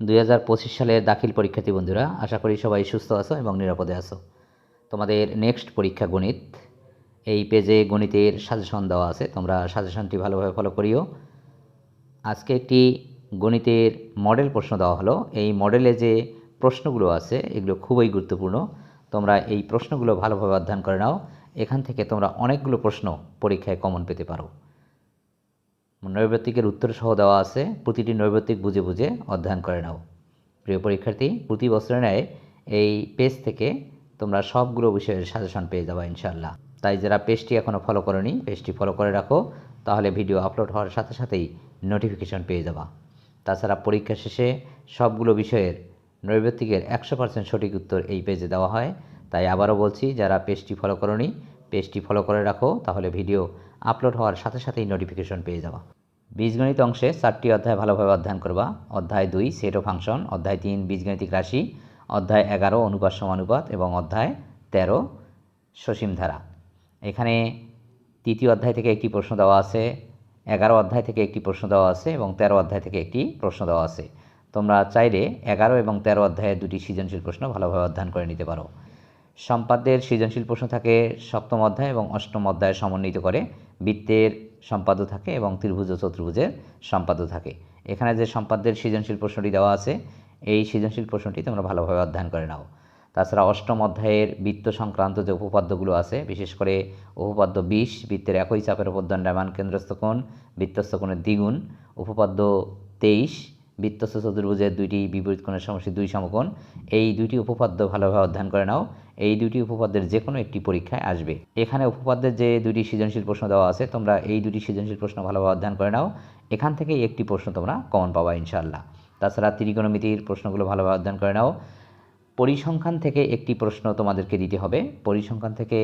দুই হাজার পঁচিশ সালের দাখিল পরীক্ষার্থী বন্ধুরা, আশা করি সবাই সুস্থ আছো এবং নিরাপদে আছো। তোমাদের নেক্সট পরীক্ষা গণিত, এই পেজে গণিতের সাজেশন দেওয়া আছে, তোমরা সাজেশনটি ভালোভাবে ফলো করিও। আজকে একটি গণিতের মডেল প্রশ্ন দেওয়া হলো, এই মডেলে যে প্রশ্নগুলো আছে, এগুলো খুবই গুরুত্বপূর্ণ। তোমরা এই প্রশ্নগুলো ভালোভাবে অধ্যয়ন করে নাও, এখান থেকে তোমরা অনেকগুলো প্রশ্ন পরীক্ষায় কমন পেতে পারো। নৈর্ব্যতিকের উত্তর সহ দেওয়া আছে, প্রতিটি নৈর্ব্যতিক বুঝে বুঝে অধ্যয়ন করে নাও। প্রিয় পরীক্ষার্থী, প্রতি বছরের ন্যায় এই পেজ থেকে তোমরা সবগুলো বিষয়ের সাজেশন পেয়ে যাবা ইনশাল্লাহ তাই যারা পেজটি এখনও ফলো করনি পেজটি ফলো করে রাখো, তাহলে ভিডিও আপলোড হওয়ার সাথে সাথেই নোটিফিকেশন পেয়ে যাবা। তাছাড়া পরীক্ষা শেষে সবগুলো বিষয়ের নৈর্ব্যতিকের একশো পার্সেন্ট সঠিক উত্তর এই পেজে দেওয়া হয়। তাই আবারও বলছি, যারা পেজটি ফলো করনি পেজটি ফলো করে রাখো, তাহলে ভিডিও আপলোড হওয়ার সাথে সাথেই নোটিফিকেশন পেয়ে যাবা। বীজগণিত অংশে চারটি অধ্যায় ভালোভাবে অধ্যয়ন করবা। অধ্যায় দুই সেট ও ফাংশন অধ্যায় তিন, বীজগণিতিক রাশি, অধ্যায় এগারো, অনুপাত সমানুপাত, এবং অধ্যায় তেরো, সসীম ধারা। এখানে তৃতীয় অধ্যায় থেকে একটি প্রশ্ন দেওয়া আছে, এগারো অধ্যায় থেকে একটি প্রশ্ন দেওয়া আছে, এবং তেরো অধ্যায় থেকে একটি প্রশ্ন দেওয়া আছে। তোমরা চাইলে এগারো এবং তেরো অধ্যায়ে দুটি সৃজনশীল প্রশ্ন ভালোভাবে অধ্যয়ন করে নিতে পারো। সম্পাদ্যের সৃজনশীল প্রশ্ন থাকে সপ্তম অধ্যায় এবং অষ্টম অধ্যায় সমন্বিত করে। বৃত্তের সম্পাদ্য থাকে এবং ত্রিভুজ ও চতুর্ভুজের সম্পাদ্য থাকে। এখানে যে সম্পাদ্যের সৃজনশীল প্রশ্নটি দেওয়া আছে, এই সৃজনশীল প্রশ্নটি তোমরা ভালোভাবে অধ্যয়ন করে নাও। তাছাড়া অষ্টম অধ্যায়ের বৃত্ত সংক্রান্ত যে উপপাদ্যগুলো আছে, বিশেষ করে উপপাদ্য বিশ, বৃত্তের একই চাপের উপর দণ্ডায়মান কেন্দ্রস্থ কোণ বৃত্তস্থ কোণের দ্বিগুণ, উপপাদ্য তেইশ বৃত্তস্থ চতুর্ভুজের দুইটি বিপরীত কোণের সমষ্টি দুই সমকোণ। এই দুইটি উপপাদ্য ভালোভাবে অধ্যয়ন করে নাও। এই দুইটি উপপাদ্যের যে কোনো একটি পরীক্ষায় আসবে। এখানে উপপাদ্যের যে দুইটি সৃজনশীল প্রশ্ন দেওয়া আছে, তোমরা এই দুটি সৃজনশীল প্রশ্ন ভালোভাবে অধ্যয়ন করে নাও। এখান থেকেই একটি প্রশ্ন তোমরা কমন পাবা ইনশাল্লাহ তাছাড়া ত্রিকোণমিতির প্রশ্নগুলো ভালোভাবে অধ্যয়ন করে নাও। পরিসংখ্যান থেকে একটি প্রশ্ন তোমাদেরকে দিতে হবে। পরিসংখ্যান থেকে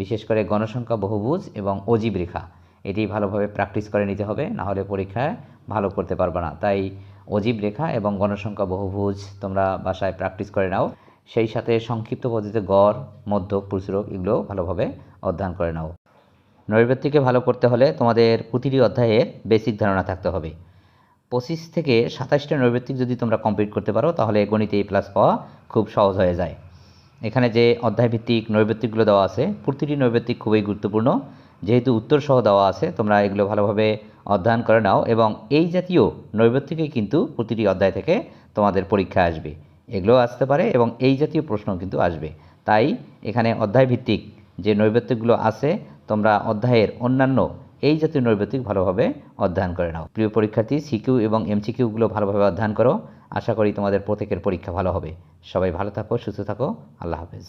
বিশেষ করে গণসংখ্যা বহুভুজ এবং অজীব রেখা। এটি ভালোভাবে প্র্যাকটিস করে নিতে হবে না হলে পরীক্ষায় ভালো করতে পারবে না। তাই অজীব রেখা এবং গণসংখ্যা বহুভুজ তোমরা বাসায় প্র্যাকটিস করে নাও। সেই সাথে সংক্ষিপ্ত পদ্ধতিতে গড়, মধ্যক প্রচুরক এগুলো ভালোভাবে অধ্যয়ন করে নাও। নৈর্ব্যক্তিকে ভালো করতে হলে তোমাদের প্রতিটি অধ্যায়ের বেসিক ধারণা থাকতে হবে। পঁচিশ থেকে সাতাশটা নৈর্ব্যক্তিক যদি তোমরা কমপ্লিট করতে পারো, তাহলে গণিতে এ প্লাস পাওয়া খুব সহজ হয়ে যায়। এখানে যে অধ্যায়ভিত্তিক নৈর্ব্যক্তিকগুলো দেওয়া আছে, প্রতিটি নৈর্ব্যক্তিক খুবই গুরুত্বপূর্ণ। যেহেতু উত্তর সহ দেওয়া আছে, তোমরা এগুলো ভালোভাবে অধ্যয়ন করে নাও এবং এই জাতীয় নৈর্ব্যক্তিকই কিন্তু প্রতিটি অধ্যায় থেকে তোমাদের পরীক্ষা আসবে। এগুলো আসতে পারে এবং এই জাতীয় প্রশ্ন কিন্তু আসবে। তাই এখানে অধ্যায়ভিত্তিক যে নৈর্ব্যক্তিকগুলো আছে, তোমরা অধ্যায়ের অন্যান্য এই জাতীয় নৈর্ব্যতিক ভালোভাবে অধ্যয়ন করে নাও। প্রিয় পরীক্ষার্থী সিকিউ এবং এমসিকিউগুলো ভালোভাবে অধ্যয়ন করো। আশা করি তোমাদের প্রত্যেকের পরীক্ষা ভালো হবে। সবাই ভালো থাকো, সুস্থ থাকো। আল্লাহ হাফেজ।